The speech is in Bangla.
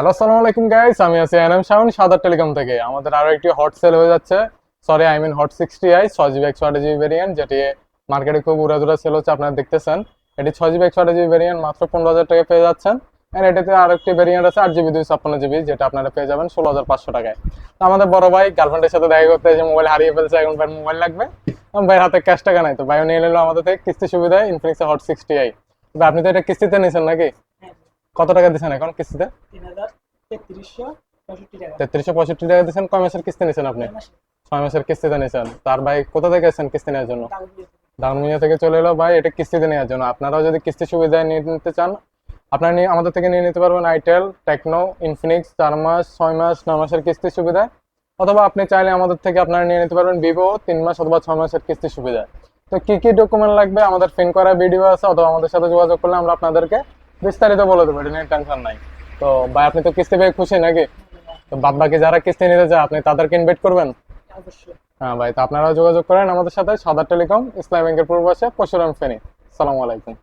হ্যালো আসসালামু আলাইকুম গাইস আমি আছি এনএম শাওন সাদার টেলিকম থেকে। আমাদের আরও একটি হট সেল হয়ে যাচ্ছে। Sorry I mean hot sixty I ছয় জিবি একশো আট জিবি ভেরিয়েন্ট যেটি মার্কেটে খুব উড়াদুরা সেল হচ্ছে, আপনারা দেখতেছেন। এটি ছয় জিবি একশো আট জিবি ভেরিয়েন্ট মাত্র পনেরো হাজার টাকা পেয়ে যাচ্ছেন। আর এটাতে আরও একটি ভেরিয়েন্ট আছে, আট জিবি দুই ছাপ্পান্ন জিবি যেটা আপনারা পেয়ে যাবেন ষোলো হাজার পাঁচশো টাকায়। তো আমাদের বড় ভাই গার্লফ্রেন্ডের সাথে দেখা করতে এসে মোবাইল হারিয়ে ফেলছে, এখন ভাই মোবাইল লাগবে। ভাইয়ের হাতে ক্যাশ টাকা নাই, তো ভাইও নিয়ে নিলো আমাদের থেকে, কিস্তি সুবিধায় ইনফিনিক্স হট সিক্সটি আই আপনি তো এটা কিস্তিতে নিয়েছেন নাকি? কত টাকা দিচ্ছেন এখন কিস্তিতে? তেত্রিশশো পঁয়ষট্টি টাকা। দিচ্ছেন কয় মাসের কিস্তি নিয়েছেন আপনি? ছয় মাসের। কিস্তিতে নিয়েছেন তার ভাই কোথা থেকে এসেছেন কিস্তি নেওয়ার জন্য। দামমিয়া থেকে। চলে এলো। ভাই এটা কিস্তিতে নেওয়ার জন্য। আপনারাও যদি কিস্তি সুবিধায় নিয়ে নিতে চান আপনারা নিয়ে আমাদের থেকে নিয়ে নিতে পারবেন আইটেল টেকনো ইনফিনিক্স চার মাস ছয় মাস নয় মাসের কিস্তি সুবিধায় অথবা আপনি চাইলে আমাদের থেকে আপনারা নিয়ে নিতে পারবেন ভিভো তিন মাস অথবা ছয় মাসের কিস্তি সুবিধায় তো কি কি ডকুমেন্ট লাগবে? আমাদের ফিন করা ভিডিও আছে অথবা আমাদের সাথে যোগাযোগ করলে আমরা আপনাদেরকে বিস্তারিত বলে দেবো এটা নিয়ে টেনশন নাই। তো ভাই আপনি তো কিস্তি পেয়ে খুশি নাকি? তো বাদ বাকি যারা কিস্তি নিতে চায় আপনি তাদেরকে ইনভাইট করবেন? হ্যাঁ ভাই তো আপনারা যোগাযোগ করেন আমাদের সাথে সাদা টেলিকম ইসলাম ব্যাংকের পূর্ব পাশে পরশুরাম ফেনী। সালামু আলাইকুম।